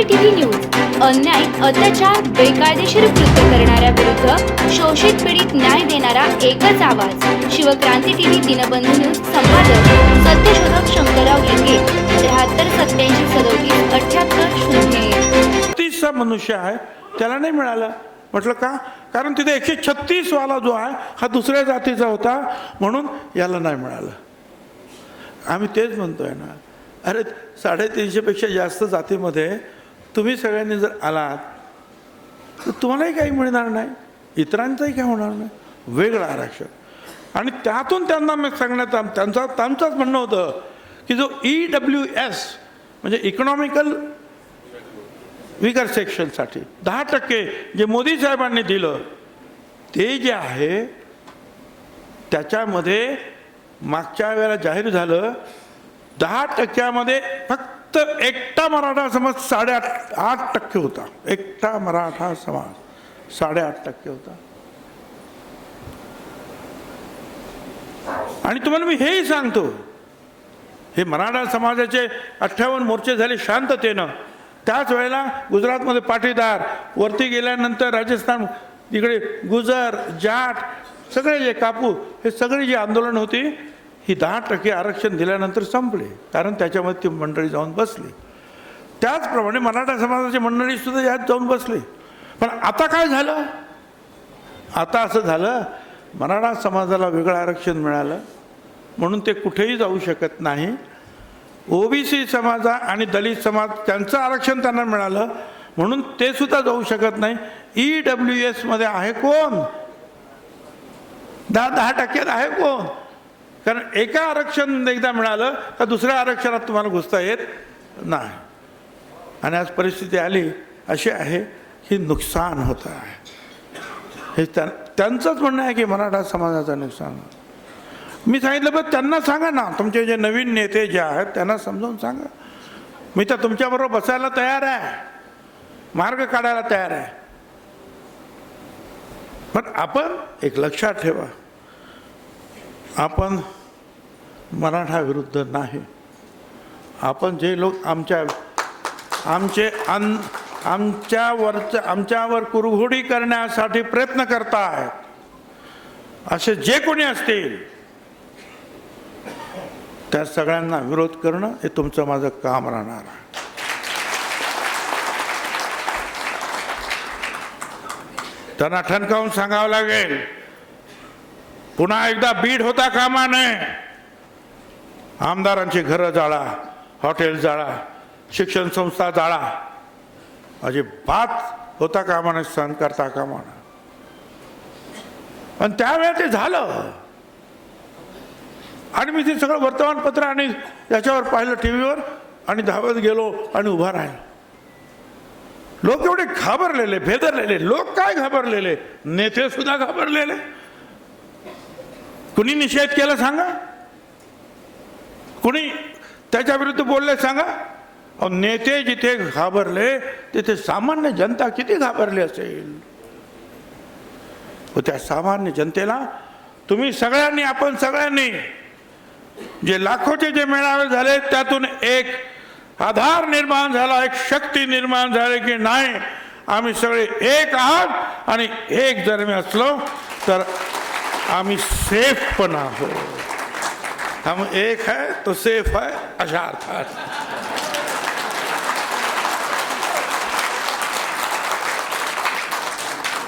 OBC TV news अन्याय अत्याचार बेकायदेशीर कृत्य करणाऱ्या विरुद्ध शोषित पीडित न्याय देणारा एकच आवाज. शिवक्रांती टीव्ही दिनबंधू न्यूज संपादक सत्यशोधक शंकरराव लिंगे त्र्याहत्तर सत्याऐंशी सदोतीस अठ्याहत्तर शून्य तीसचा मनुष्य आहे त्याला नाही मिळालं. म्हटलं का? कारण तिथे एकशे छत्तीस वाला जो आहे हा दुसऱ्या जातीचा होता म्हणून याला नाही मिळालं. आम्ही तेच म्हणतोय ना. अरे साडेतीनशेपेक्षा जास्त जातीमध्ये तुम्ही सगळ्यांनी जर आलात तर तुम्हालाही काही मिळणार नाही. इतरांचंही काही होणार नाही. वेगळं आरक्षण. आणि त्यातून त्यांना मग सांगण्यात त्यांचा त्यांचंच म्हणणं होतं की जो ई डब्ल्यू एस म्हणजे इकॉनॉमिकल विकर सेक्शनसाठी दहा टक्के जे मोदी साहेबांनी दिलं ते जे आहे त्याच्यामध्ये मागच्या वेळेला जाहीर झालं दहा टक्क्यामध्ये फक्त तर एकटा मराठा समाज साडेआठ आठ टक्के होता. एकटा मराठा समाज साडेआठ टक्के होता. आणि तुम्हाला मी हेही सांगतो हे मराठा समाजाचे अठ्ठावन्न मोर्चे झाले शांततेनं. त्याच वेळेला गुजरातमध्ये पाटीदार वरती गेल्यानंतर राजस्थान तिकडे गुजर जाट सगळे जे कापू हे सगळी जी आंदोलन होती ही दहा टक्के आरक्षण दिल्यानंतर संपले. कारण त्याच्यामध्ये ती मंडळी जाऊन बसली. त्याचप्रमाणे मराठा समाजाची मंडळीसुद्धा यात जाऊन बसली. पण आता काय झालं? आता असं झालं मराठा समाजाला वेगळं आरक्षण मिळालं. म्हणून ते कुठेही जाऊ शकत नाही. ओबीसी समाजा आणि दलित समाज त्यांचं आरक्षण त्यांना मिळालं. म्हणून ते सुद्धा जाऊ शकत नाही. ई डब्ल्यू एसमध्ये आहे कोण? दहा दहा टक्क्यात आहे कोण? कारण एका आरक्षण एकदा मिळालं का दुसऱ्या आरक्षणात तुम्हाला घुसता येत नाही. आणि आज परिस्थिती आली अशी आहे की नुकसान होतं आहे. हे त्या त्यांचंच म्हणणं आहे की मराठा समाजाचं नुकसान मी सांगितलं पण त्यांना सांगा ना. तुमचे जे नवीन नेते जे आहेत त्यांना समजावून सांगा. मी तर तुमच्याबरोबर बसायला तयार आहे. मार्ग काढायला तयार आहे. पण आपण एक लक्षात ठेवा. आपण मराठा विरुद्ध नाही. आपण जे लोक आमच्या आमचे अन आमच्यावरचं आमच्यावर कुरघोडी करण्यासाठी प्रयत्न करतायत असे जे कोणी असतील त्या सगळ्यांना विरोध करणं हे तुमचं माझं काम राहणार आहे. त्यांना ठणकावून सांगावं लागेल पुन्हा एकदा बीड होता कामा नये. आमदारांची घरं जाळा हॉटेल जाळा शिक्षण संस्था जाळा. अजिबात होता कामा नये सहन करता कामा पण त्यावेळेला ते झालं. आणि मी ते सगळं वर्तमानपत्र आणि याच्यावर पाहिलं टी व्हीवर आणि धावत गेलो आणि उभा राहिलो. लोक एवढे घाबरलेले भेदरलेले लोक काय घाबरलेले? नेते सुद्धा घाबरलेले. कुणी निषेध केला सांगा? कुणी त्याच्या विरुद्ध बोलले सांगा? नेते जिथे घाबरले तिथे सामान्य जनता किती घाबरली असेल? त्या सामान्य जनतेला तुम्ही सगळ्यांनी आपण सगळ्यांनी जे लाखोचे जे मेळावे झाले त्यातून एक आधार निर्माण झाला एक शक्ती निर्माण झाली की नाही आम्ही सगळे एक आहात आणि एक जर मी असलो तर आम्ही सेफ पण आहोत. हम एक है तो सेफ है अशा था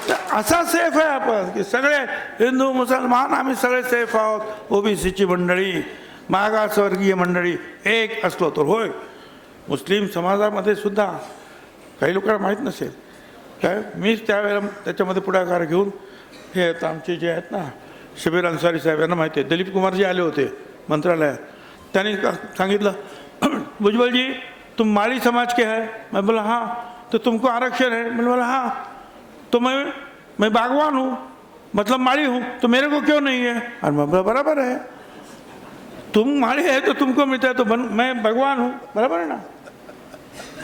तर असा सेफ आहे आपण की सगळे हिंदू मुसलमान आम्ही सगळे सेफ आहोत ओबीसीची मंडळी मागासवर्गीय मंडळी एक असलो तर होय. मुस्लिम समाजामध्ये सुद्धा काही लोकांना माहीत नसेल. काय? मीच त्यावेळेला त्याच्यामध्ये पुढाकार घेऊन हे आहेत आमचे जे आहेत ना शबीर अन्सारी साहेब यांना माहिती आहे. दिलीप कुमारजी आले होते. मंत्रालयात त्यांनी सांगितलं भुजबल जी तुम माली समाज के है। मैं बोला हाँ तो तुमको आरक्षण है? मैंने बोला हाँ तो मैं मैं बागवान हूँ। मतलब माली हूँ तो मेरे को क्यों नहीं है? और मैं बोला बराबर है। तुम माली है तो तुमको मिलता है तो बन, मैं भगवान हूँ। बराबर आहे ना?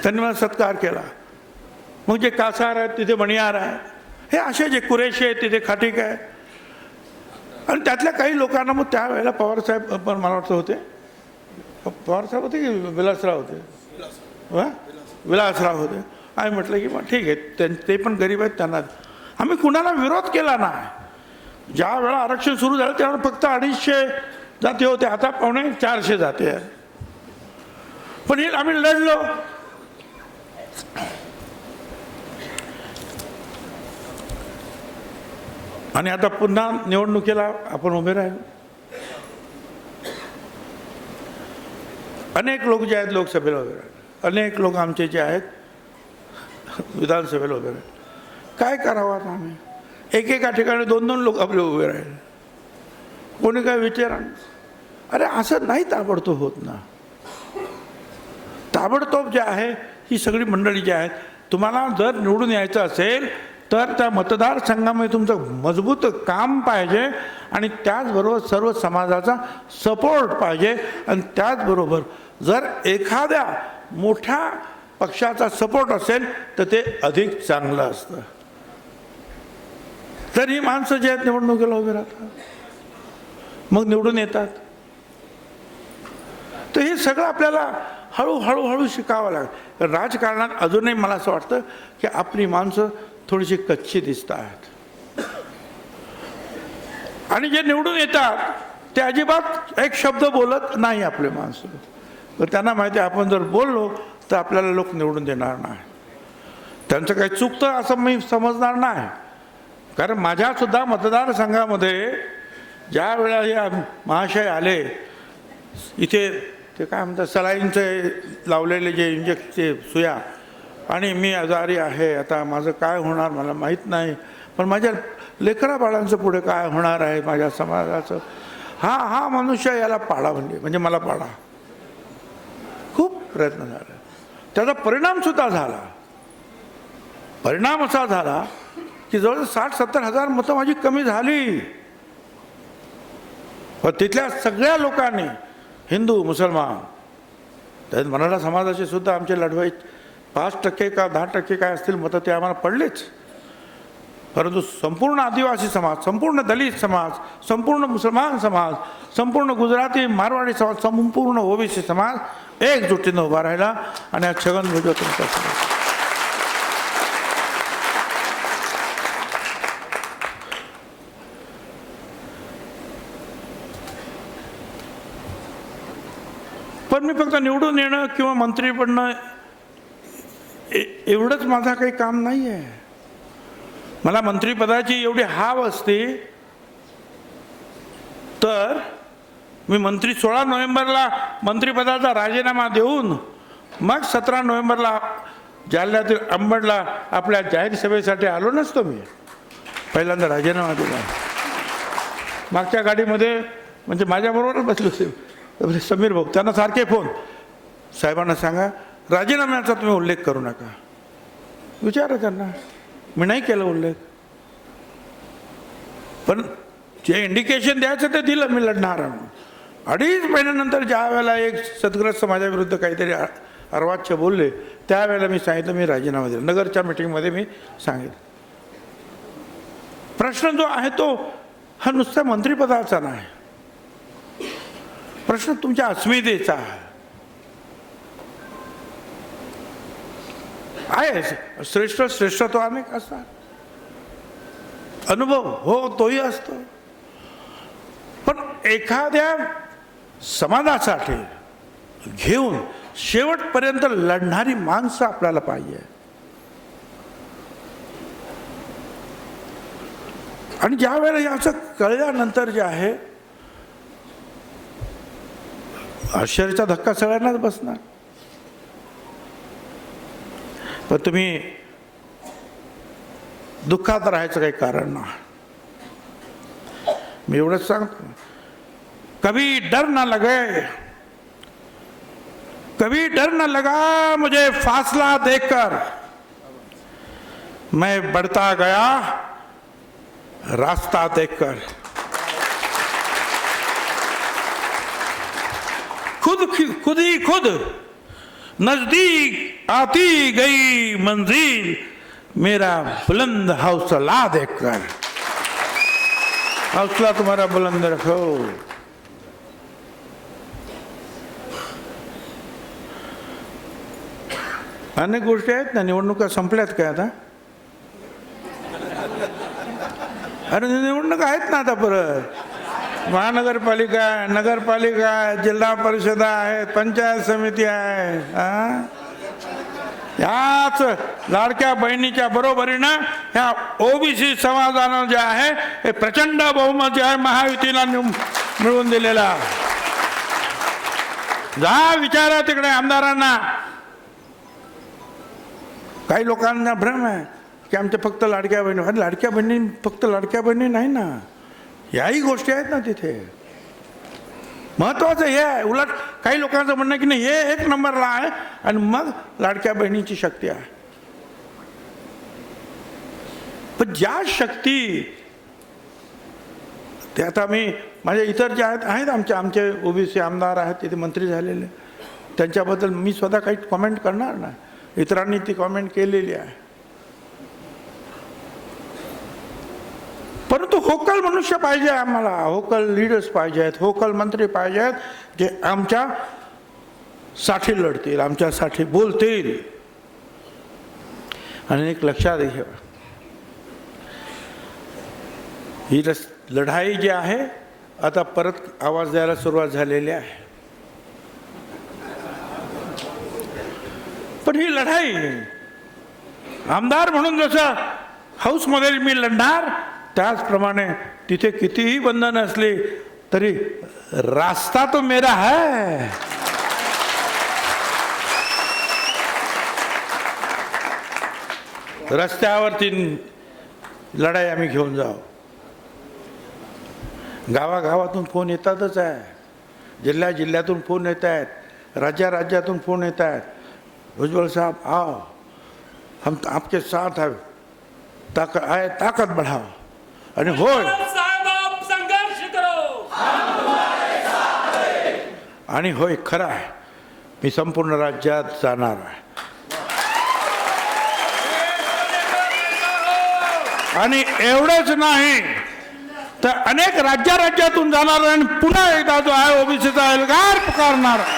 त्यांनी मला सत्कार केला। मग जे कासार आहेत तिथे मणियार आहे हे। असे जे कुरेशी आहेत तिथे खाटीक आहे आणि त्यातल्या काही लोकांना मग त्यावेळेला पवारसाहेब पण मला वाटतं होते. पवारसाहेब होते की विलासराव होते? विलासराव होते. आम्ही म्हटलं की मग ठीक आहे त्यां- ते पण गरीब आहेत त्यांना. आम्ही कुणाला विरोध केला नाही. ज्या वेळा आरक्षण सुरू झालं त्यावेळेला फक्त अडीचशे जाते होते. आता पावणे चारशे जाते आहे पण हे आम्ही लढलो. आणि आता पुन्हा निवडणुकीला आपण उभे राहिलो. अनेक लोक जे आहेत लोकसभेला उभे राहिले. अनेक लोक आमचे जे आहेत विधानसभेला उभे राहिले. काय करावं आता आम्ही? एकेका ठिकाणी दोन दोन लोक आपले उभे राहिले. कोणी काय विचारा अरे असं नाही ताबडतोब होत ना. ताबडतोब जे आहे ही सगळी मंडळी जी आहेत तुम्हाला जर निवडून यायचं असेल तर त्या मतदारसंघामध्ये तुमचं मजबूत काम पाहिजे आणि त्याचबरोबर सर्व समाजाचा सपोर्ट पाहिजे. आणि त्याचबरोबर जर एखाद्या मोठ्या पक्षाचा सपोर्ट असेल तर ते अधिक चांगलं असतं. तर ही माणसं जे आहेत निवडणुकीला उभे राहतात. मग निवडून येतात. तर हे सगळं आपल्याला हळूहळूहळू शिकावं लागेल. राजकारणात अजूनही मला असं वाटतं की आपली माणसं थोडीशी कच्ची दिसत आहेत आणि जे निवडून येतात ते अजिबात एक शब्द बोलत नाही आपले माणसं. तर त्यांना माहिती आहे आपण जर बोललो तर आपल्याला लोक निवडून देणार नाही. त्यांचं काही चुकतं असं मी समजणार नाही. कारण माझ्यासुद्धा मतदारसंघामध्ये ज्या वेळा या महाशय आले इथे ते काय म्हणतात सलाईंचे लावलेले जे इंजेक्टचे सुया आणि मी आजारी आहे आता माझं काय होणार मला माहीत नाही. पण माझ्या लेकरा बाळांचं पुढे काय होणार आहे माझ्या समाजाचं? हा हा मनुष्य याला पाडा म्हणजे म्हणजे मला पाडा. खूप प्रयत्न झाला. त्याचा परिणामसुद्धा झाला. परिणाम असा झाला की जवळ साठ सत्तर हजार मतं माझी कमी झाली. पण तिथल्या सगळ्या लोकांनी हिंदू मुसलमान त्यात मराठा समाजाचे सुद्धा आमचे लढवाई पाच टक्के का दहा टक्के काय असतील मतं ते आम्हाला पडलेच. परंतु संपूर्ण आदिवासी समाज संपूर्ण दलित समाज संपूर्ण मुसलमान समाज संपूर्ण गुजराती मारवाडी समाज संपूर्ण ओबीसी समाज एकजुटीनं उभा राहिला आणि हा छगन भुजबळ तुमचा समाज. पण मी फक्त निवडून येणं किंवा मंत्री बनणं एवढंच माझा काही काम नाही आहे मला मंत्रिपदाची एवढी हाव असते. तर मी मंत्री सोळा नोव्हेंबरला मंत्रिपदाचा राजीनामा देऊन मग सतरा नोव्हेंबरला जालन्यातील अंबडला आपल्या जाहीर सभेसाठी आलो नसतो मी. पहिल्यांदा राजीनामा दिला. मागच्या गाडीमध्ये म्हणजे माझ्याबरोबरच बसले होते. समीर भाऊ त्यांना सारखे फोन. साहेबांना सांगा राजीनाम्याचा तुम्ही उल्लेख करू नका. विचारा त्यांना मी नाही केला उल्लेख. पण जे इंडिकेशन द्यायचं ते दिलं मी लढणार अडीच महिन्यानंतर ज्या वेळेला एक सदग्रस्त समाजाविरुद्ध काहीतरी अर्वाच्य बोलले त्यावेळेला मी सांगितलं मी राजीनामा दिला. नगरच्या मिटिंगमध्ये मी सांगितलं. प्रश्न जो आहे तो हा नुसत्या मंत्रिपदाचा नाही. प्रश्न तुमच्या अस्मितेचा आहे. आहे श्रेष्ठ श्रेष्ठत्व अनेक असतात अनुभव हो तोही असतो. पण एखाद्या समाजासाठी घेऊन शेवटपर्यंत लढणारी माणसं आपल्याला पाहिजे. आणि ज्या वेळेला याचं कळल्यानंतर जे आहे आश्चर्याचा धक्का सगळ्यांनाच बसणार. पण तुम्ही दुःखात राहायचं काही कारण नाही. मी एवढंच सांगतो. कभी डर ना लगे. कभी डर न लगा मुझे फासला देखकर. मैं बढ़ता गया रास्ता देखकर. खुद खुद ही खुद नजदीक आती गई मंजिल मेरा बुलंद हौसला देखकर। हौसला तुम्हारा बुलंद रखो। अनेक गोष्टी आहेत ना निवडणुका संपल्यात काय आता? अरे निवडणुका आहेत ना आता परत. महानगरपालिका आहे नगरपालिका आहे जिल्हा परिषदा आहेत पंचायत समिती आहे हा? याच लाडक्या बहिणीच्या बरोबरीनं ह्या ओबीसी समाजानं जे आहे हे प्रचंड बहुमत जे आहे महायुतीला मिळवून दिलेला जा विचारा तिकडे आमदारांना. काही लोकांना भ्रम आहे की आमच्या फक्त लाडक्या बहिणी अरे लाडक्या बहिणी फक्त लाडक्या बहिणी नाही ना. याही गोष्टी आहेत ना तिथे. महत्वाचं हे आहे. उलट काही लोकांचं म्हणणं की नाही हे एक नंबरला आहे आणि मग लाडक्या बहिणीची शक्ती आहे. पण ज्या शक्ती ते आता मी माझ्या इतर जे आहेत आहेत आमचे आमचे ओबीसी आमदार आहेत तिथे मंत्री झालेले. त्यांच्याबद्दल मी स्वतः काही कॉमेंट करणार नाही. इतरांनी ती कॉमेंट केलेली आहे परंतु होकल मनुष्य पाहिजे आम्हाला. होकल लीडर्स पाहिजे आहेत. होकल मंत्री पाहिजे आहेत जे आमच्या साठी लढतील आमच्यासाठी बोलतील. आणि एक लक्षात घ्या. ही रस लढाई जी आहे आता परत आवाज द्यायला सुरुवात झालेली आहे. पण ही लढाई आमदार म्हणून जसं हाऊसमध्ये मी लढणार त्याचप्रमाणे तिथे कितीही बंधन असली तरी रास्ता तो मेरा है. रस्त्यावरती लढाई आम्ही घेऊन जाऊ. गावागावातून फोन येतातच आहे. जिल्ह्या जिल्ह्यातून फोन येत आहेत. राज्या राज्यातून फोन येत आहेत. भुजबळ साहब आओ हम आपके साथ है. ताकत आहे ताकद बढ़ाओ. आणि होय. आणि होय खरं आहे. मी संपूर्ण राज्यात जाणार आहे. आणि एवढंच नाही तर अनेक राज्या राज्यातून जाणार आहे आणि पुन्हा एकदा जो आहे ओबीसीचा एल्गार पुकारणार आहे.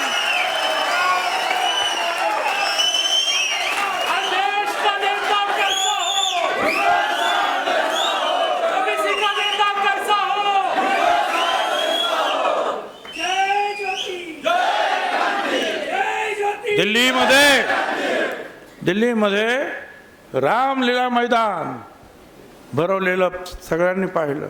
हम देश का नेता कैसा हो ओबीसी का नेता कैसा हो जय ज्योति जय ज्योति दिल्लीमध्ये दिल्लीमध्ये रामलीला मैदान भरवलेलं सगळ्यांनी पाहिलं.